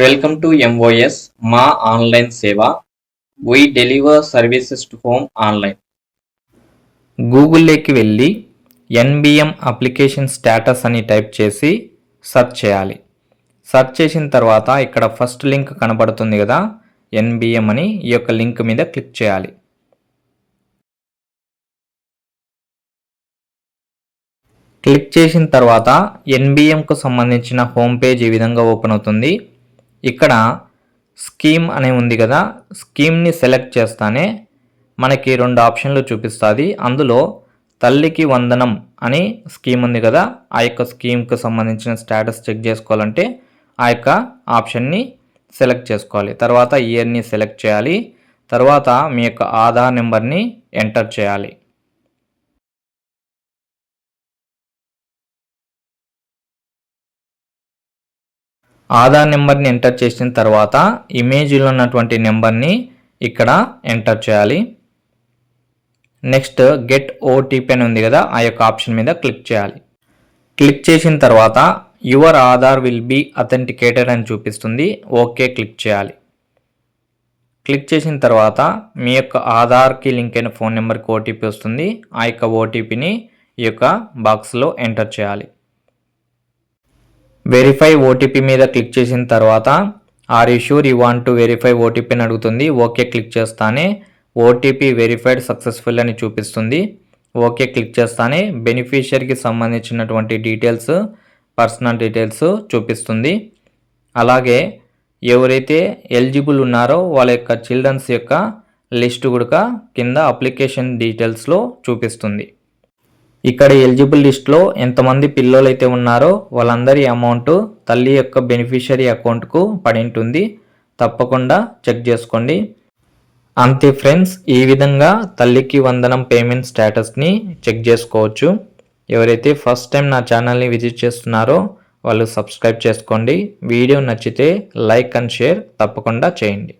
Welcome to MOs మా online సేవ. We deliver services to home online గూగుల్లోకి వెళ్ళి NBM application status అని type చేసి సెర్చ్ చేయాలి. సెర్చ్ చేసిన తర్వాత ఇక్కడ ఫస్ట్ లింక్ కనబడుతుంది కదా ఎన్బిఎం అని ఈ యొక్క లింక్ మీద క్లిక్ చేయాలి. క్లిక్ చేసిన తర్వాత ఎన్బిఎంకు సంబంధించిన హోమ్ పేజ్ ఈ విధంగా ఓపెన్ అవుతుంది. ఇక్కడ స్కీమ్ అనే ఉంది కదా స్కీమ్ని సెలెక్ట్ చేస్తానే మనకి రెండు ఆప్షన్లు చూపిస్తుంది. అందులో తల్లికి వందనం అని స్కీమ్ ఉంది కదా ఆ యొక్క స్కీమ్కి సంబంధించిన స్టేటస్ చెక్ చేసుకోవాలంటే ఆ యొక్క ఆప్షన్ని సెలెక్ట్ చేసుకోవాలి. తర్వాత ఇయర్ని సెలెక్ట్ చేయాలి. తర్వాత మీ యొక్క ఆధార్ నెంబర్ని ఎంటర్ చేయాలి. ఆధార్ నెంబర్ని ఎంటర్ చేసిన తర్వాత ఇమేజ్లో ఉన్నటువంటి నెంబర్ని ఇక్కడ ఎంటర్ చేయాలి. నెక్స్ట్ గెట్ ఓటీపీ అని ఉంది కదా ఆ యొక్క ఆప్షన్ మీద క్లిక్ చేయాలి. క్లిక్ చేసిన తర్వాత your Aadhaar will be authenticated అని చూపిస్తుంది. ఓకే క్లిక్ చేయాలి. క్లిక్ చేసిన తర్వాత మీ యొక్క ఆధార్కి లింక్ అయిన ఫోన్ నెంబర్కి ఓటీపీ వస్తుంది. ఆ యొక్క ఓటీపీని ఈ యొక్క బాక్స్లో ఎంటర్ చేయాలి. వెరిఫై ఓటీపీ మీద క్లిక్ చేసిన తర్వాత are you sure you want to verify ఓటీపీని అడుగుతుంది. ఓకే క్లిక్ చేస్తానే ఓటీపీ వెరిఫైడ్ సక్సెస్ఫుల్ అని చూపిస్తుంది. ఓకే క్లిక్ చేస్తానే బెనిఫిషియరీకి సంబంధించినటువంటి డీటెయిల్స్ పర్సనల్ డీటెయిల్స్ చూపిస్తుంది. అలాగే ఎవరైతే ఎలిజిబుల్ ఉన్నారో వాళ్ళ యొక్క చిల్డ్రన్స్ యొక్క లిస్ట్ కూడా కింద అప్లికేషన్ డీటెయిల్స్లో చూపిస్తుంది. ఇక్కడ ఎలిజిబుల్ లిస్ట్లో ఎంతమంది పిల్లలు అయితే ఉన్నారో వాళ్ళందరి అమౌంట్ తల్లి యొక్క బెనిఫిషరీ అకౌంట్కు పడి ఉంటుంది తప్పకుండా చెక్ చేసుకోండి. అంతే ఫ్రెండ్స్ ఈ విధంగా తల్లికి వందనం పేమెంట్ స్టేటస్ని చెక్ చేసుకోవచ్చు. ఎవరైతే ఫస్ట్ టైం నా ఛానల్ని విజిట్ చేస్తున్నారో వాళ్ళు సబ్స్క్రైబ్ చేసుకోండి. వీడియో నచ్చితే లైక్ అండ్ షేర్ తప్పకుండా చేయండి.